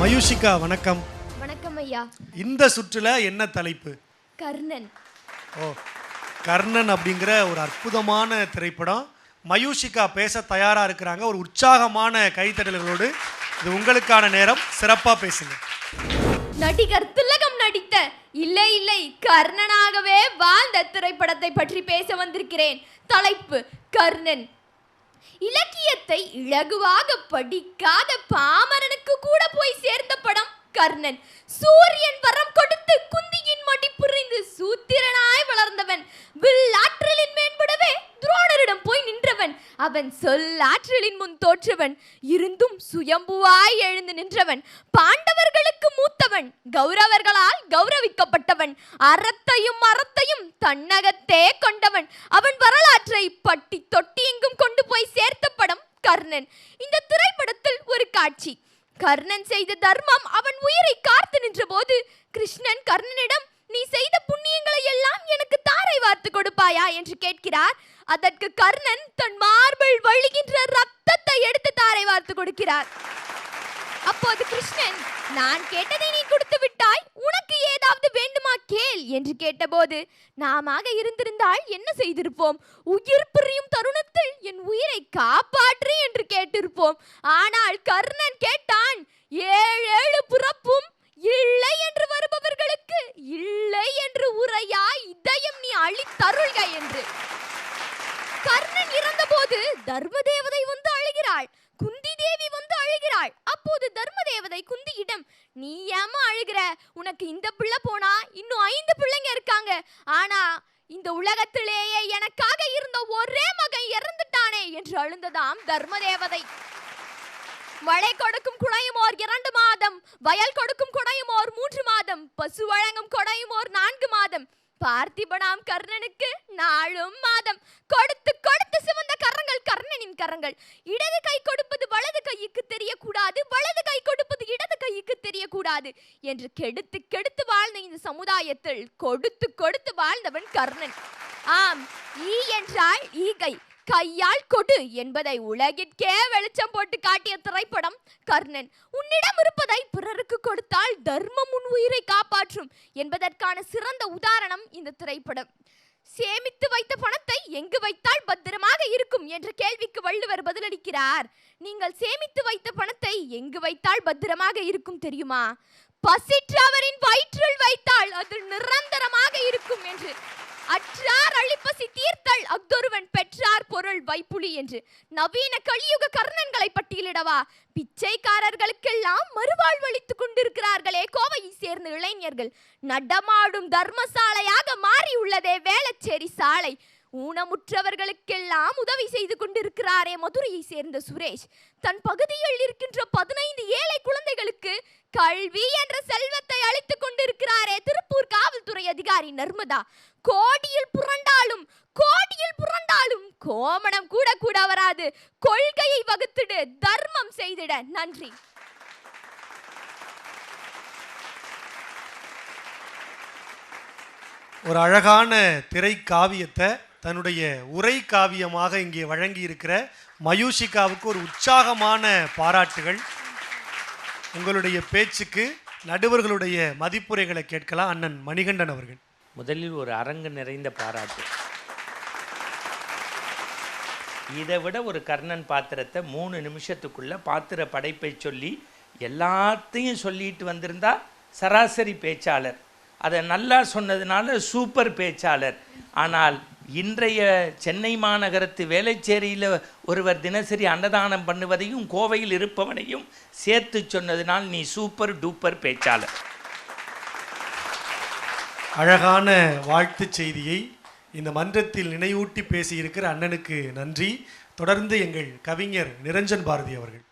மயூஷிகா வணக்கம். வணக்கம் ஐயா. இந்த சுற்றுல என்ன தலைப்பு? கர்ணன். ஓ கர்ணன் அப்படிங்கிற ஒரு அற்புதமான திரைப்படம். மயூஷிகா பேச தயாரா இருக்கிறாங்க. ஒரு உற்சாகமான கைத்தட்டல்களோடு இது உங்களுக்கான நேரம். சிறப்பா பேசுங்க. நடிகர் திலகம் நடித்த இல்லை இல்லை கர்ணனாகவே வாழ்ந்த திரைப்படத்தை பற்றி பேச வந்திருக்கிறேன். தலைப்பு கர்ணன். இலக்கியத்தை இலகுவாக படிக்காத பாமரனுக்கு கூட போய் சேர்ந்த படம் கர்ணன். சூரியன் வரம் கொடுத்து குந்தியின் மடி புரிந்து சூத்திரனாய் வளர்ந்தவன். வில்லா ஆற்றலின் மேம்படவே துரோணரிடம் போய் நின்றவன் அவன் சொல்லாற்றலின் முன் தோற்றவன் இருந்தும் சுயம்புவாய் எழுந்து நின்றவன் பாண்டவர்களுக்கு மூத்தவன் கௌரவர்களால் கௌரவிக்கப்பட்டவன் அறத்தையும் அறத்தையும் தன்னகத்தே கொண்டவன். அவன் வரலாற்றை பட்டி தொட்டி எங்கும் கொண்டு போய் சேர்த்த படம் கர்ணன். இந்த திரைப்படத்தில் ஒரு காட்சி. கர்ணன் செய்த தர்மம் அவன் உயிரை காத்து நின்றபோது கிருஷ்ணன் கர்ணனிடம் நீ செய்த புண்ணியங்களை எல்லாம் எனக்கு தாரை வார்த்து கொடுப்பாயா? என்று கேட்கிறார். அதற்கு கர்ணன் தன் மார்பில் வழிகின்ற ரத்தத்தை எடுத்து தாரை வார்த்து கொடுக்கிறார். அப்போது கிருஷ்ணன் நான் கேட்டதை நீ கொடுத்து விட்டாய் உனக்கு ஏதாவது வேண்டுமா கேள்? என்று கேட்டபோது நாமாக இருந்திருந்தால் என்ன செய்திருப்போம்? உயிர் பிரியும் தருணத்தில் என் உயிரை காப்பாற்று என்று கேட்டிருப்போம். ஆனால் கர்ணன் கேட்டான் ஏழு ஏழு புறப்பும் இல்லை என்று வருபவர்களுக்கு இல்லை என்று உரையா இதயம் நீ அழித்தருள்க என்று. இறந்தபோது தர்மதேவதை வந்து அழுகிறாள். குந்தி தேவி வந்து அழுகிறாள். அப்போது தர்மதேவதை குந்தியிடம் நீ ஏமா அழுகிற? உனக்கு இந்த பிள்ளை போனா இன்னும் ஐந்து பிள்ளைங்க இருக்காங்க. ஆனா இந்த உலகத்திலேயே எனக்காக இருந்த ஒரே மகன் இறந்துட்டானே என்று அழுந்ததாம் தர்மதேவதை. மழை கொடுக்கும் குடையுமோர் இரண்டு மாதம் வயல் கொடுக்கும் குடையுமோர் மூன்று மாதம் பசு வழங்கும் குடையுமோர் நான்கு மாதம். பார்த்திபனாம் கர்ணனுக்கு நாளும் மாதம். கொடுத்து கொடுத்து சிவந்த கரங்கள் கர்ணனின் கரங்கள். இடது கை கொடுப்பது வலது கைக்கு தெரியக்கூடாது. வலது கை கொடுப்பது இடது கைக்கு தெரியக்கூடாது என்று கெடுத்து கெடுத்து வாழ்ந்த இந்த சமுதாயத்தில் கொடுத்து கொடுத்து வாழ்ந்தவன் கர்ணன். ஆம் ஈ என்றால் ஈகை. கையால் கொடு என்பதை உலகிற்கே வெளிச்சம் போட்டு காட்டிய திரைப்படம் கர்ணன் உன்னிடம் இருப்பதை பிறருக்கு கொடுத்தால் தர்மம் உன் உயிரை காப்பாற்றும் என்பதற்கான சிறந்த உதாரணம் இந்த திரைப்படம். சேமித்து வைத்த பணத்தை எங்கு வைத்தால் பத்திரமாக இருக்கும் என்ற கேள்விக்கு வள்ளுவர் பதிலளிக்கிறார். நீங்கள் சேமித்து வைத்த பணத்தை எங்கு வைத்தால் பத்திரமாக இருக்கும் தெரியுமா? பசிற்றவரின் வயிற்றில் வைத்தால் அது நிரந்தரமாக இருக்கும் என்று அற்றார் அழிப்பசி தீர்த்தல் அக்தொருவன் பெற்றார் பொருள் வைப்புலி என்று. நவீன கலியுக கர்ணன்களை பட்டியலிடவா? பிச்சைக்காரர்களுக்கெல்லாம் மறுவாழ்வளித்துக் கொண்டிருக்கிறார்களே கோவையை சேர்ந்த இளைஞர்கள். நடமாடும் தர்மசாலையாக மாறியுள்ளதே வேளச்சேரி சாலை. ஊனமுற்றவர்களுக்கெல்லாம் உதவி செய்து கொண்டிருக்கிறாரே மதுரையை சேர்ந்த சுரேஷ். தன் பகுதியில் இருக்கின்ற பதினைந்து ஏழை குழந்தைகளுக்கு கல்வி என்ற செல்வத்தை அளித்துக் கொண்டிருக்கிறாரே திரு காவல்துறை அதிகாரி நர்மதா கோடியில் புரண்டாலும் கோடியில் புரண்டாலும் கோமணம் கூட கூட வராது. கொள்கையை வகுத்திடு தர்மம் செய்திட. நன்றி. ஒரு அழகான திரை காவியத்தை தன்னுடைய உரை காவியமாக இங்கே வழங்கி இருக்கிற மயூஷிகாவுக்கு ஒரு உற்சாகமான பாராட்டுகள். உங்களுடைய பேச்சுக்கு நடுவர்களுடைய மதிப்புரைகளை கேட்கலாம். அண்ணன் மணிகண்டன் அவர்கள். முதலில் ஒரு அரங்கு நிறைந்த பாராட்டு. இதை விட ஒரு கர்ணன் பாத்திரத்தை மூணு நிமிஷத்துக்குள்ள பாத்திர படைப்பை சொல்லி எல்லாத்தையும் சொல்லிட்டு வந்திருந்தா சராசரி பேச்சாளர். அதை நல்லா சொன்னதுனால சூப்பர் பேச்சாளர். ஆனால் இன்றைய சென்னை மாநகரத்து வேலைச்சேரியில் ஒருவர் தினசரி அன்னதானம் பண்ணுவதையும் கோவையில் இருப்பவனையும் சேர்த்து சொன்னதினால் நீ சூப்பர் டூப்பர் பேச்சாளர். அழகான வாழ்த்துச் செய்தியை இந்த மன்றத்தில் நினைவூட்டி பேசியிருக்கிற அண்ணனுக்கு நன்றி. தொடர்ந்து எங்கள் கவிஞர் நிரஞ்சன் பாரதி அவர்கள்.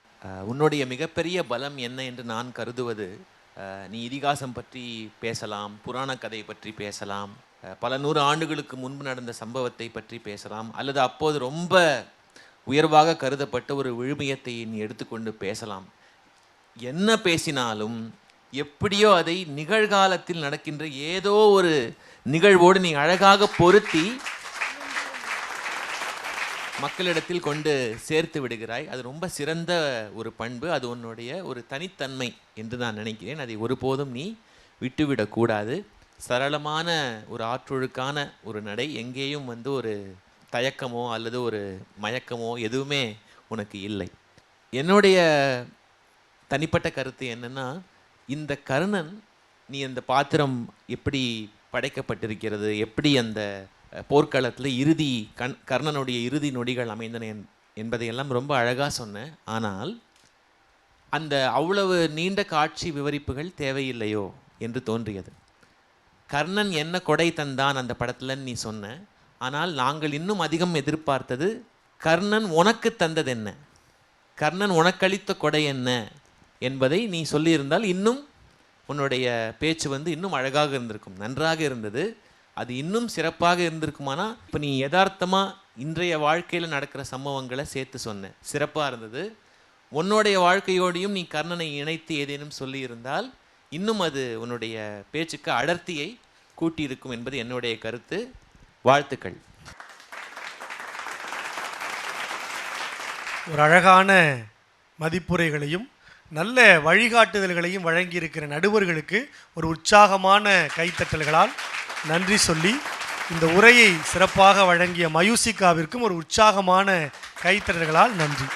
உன்னுடைய மிகப்பெரிய பலம் என்ன என்று நான் கருதுவது நீ இதிகாசம் பற்றி பேசலாம் புராண கதை பற்றி பேசலாம் பல நூறு ஆண்டுகளுக்கு முன்பு நடந்த சம்பவத்தை பற்றி பேசலாம். அல்லது அப்போது ரொம்ப உயர்வாக கருதப்பட்ட ஒரு விழுமியத்தை நீ எடுத்துக்கொண்டு பேசலாம். என்ன பேசினாலும் எப்படியோ அதை நிகழ்காலத்தில் நடக்கின்ற ஏதோ ஒரு நிகழ்வோடு நீ அழகாக பொருத்தி மக்களிடத்தில் கொண்டு சேர்த்து விடுகிறாய். அது ரொம்ப சிறந்த ஒரு பண்பு. அது உன்னுடைய ஒரு தனித்தன்மை என்று நான் நினைக்கிறேன். அதை ஒருபோதும் நீ விட்டுவிடக்கூடாது. சரளமான ஒரு ஆற்றொழுக்கான ஒரு நடை எங்கேயும் வந்து ஒரு தயக்கமோ அல்லது ஒரு மயக்கமோ எதுவுமே உனக்கு இல்லை. என்னுடைய தனிப்பட்ட கருத்து என்னன்னா இந்த கர்ணன் நீ அந்த பாத்திரம் எப்படி படைக்கப்பட்டிருக்கிறது எப்படி அந்த போர்க்களத்தில் போர்க்களத்துல இறுதி கண் கர்ணனுடைய இறுதி நொடிகள் அமைந்தன என்- என்பதையெல்லாம் ரொம்ப அழகாக சொன்னேன். ஆனால் அந்த அவ்வளவு நீண்ட காட்சி விவரிப்புகள் தேவையில்லையோ என்று தோன்றியது. கர்ணன் என்ன கொடை தந்தான் அந்த படத்துல நீ சொன்ன. ஆனால் நாங்கள் இன்னும் அதிகம் எதிர்பார்த்தது கர்ணன் உனக்கு தந்தது என்ன? கர்ணன் உனக்களித்த கொடை என்ன? என்பதை நீ சொல்லியிருந்தால் இன்னும் உன்னுடைய பேச்சு வந்து இன்னும் அழகாக இருந்திருக்கும் நன்றாக இருந்தது. அது இன்னும் சிறப்பாக இருந்திருக்குமானா இப்போ நீ யதார்த்தமாக இன்றைய வாழ்க்கையில் நடக்கிற சம்பவங்களை சேர்த்து சொன்ன. சிறப்பாக இருந்தது. உன்னுடைய வாழ்க்கையோடையும் நீ கர்ணனை இணைத்து ஏதேனும் சொல்லியிருந்தால் இன்னும் அது உன்னுடைய பேச்சுக்கு அடர்த்தியை கூட்டியிருக்கும் என்பது என்னுடைய கருத்து. வாழ்த்துக்கள். ஒரு அழகான மதிப்புரைகளையும் நல்ல வழிகாட்டுதல்களையும் வழங்கியிருக்கிற நடுவர்களுக்கு ஒரு உற்சாகமான கைத்தட்டல்களால் நன்றி சொல்லி இந்த உரையை சிறப்பாக வழங்கிய மயூசிகாவிற்கும் ஒரு உற்சாகமான கைத்தட்டல்களால் நன்றி.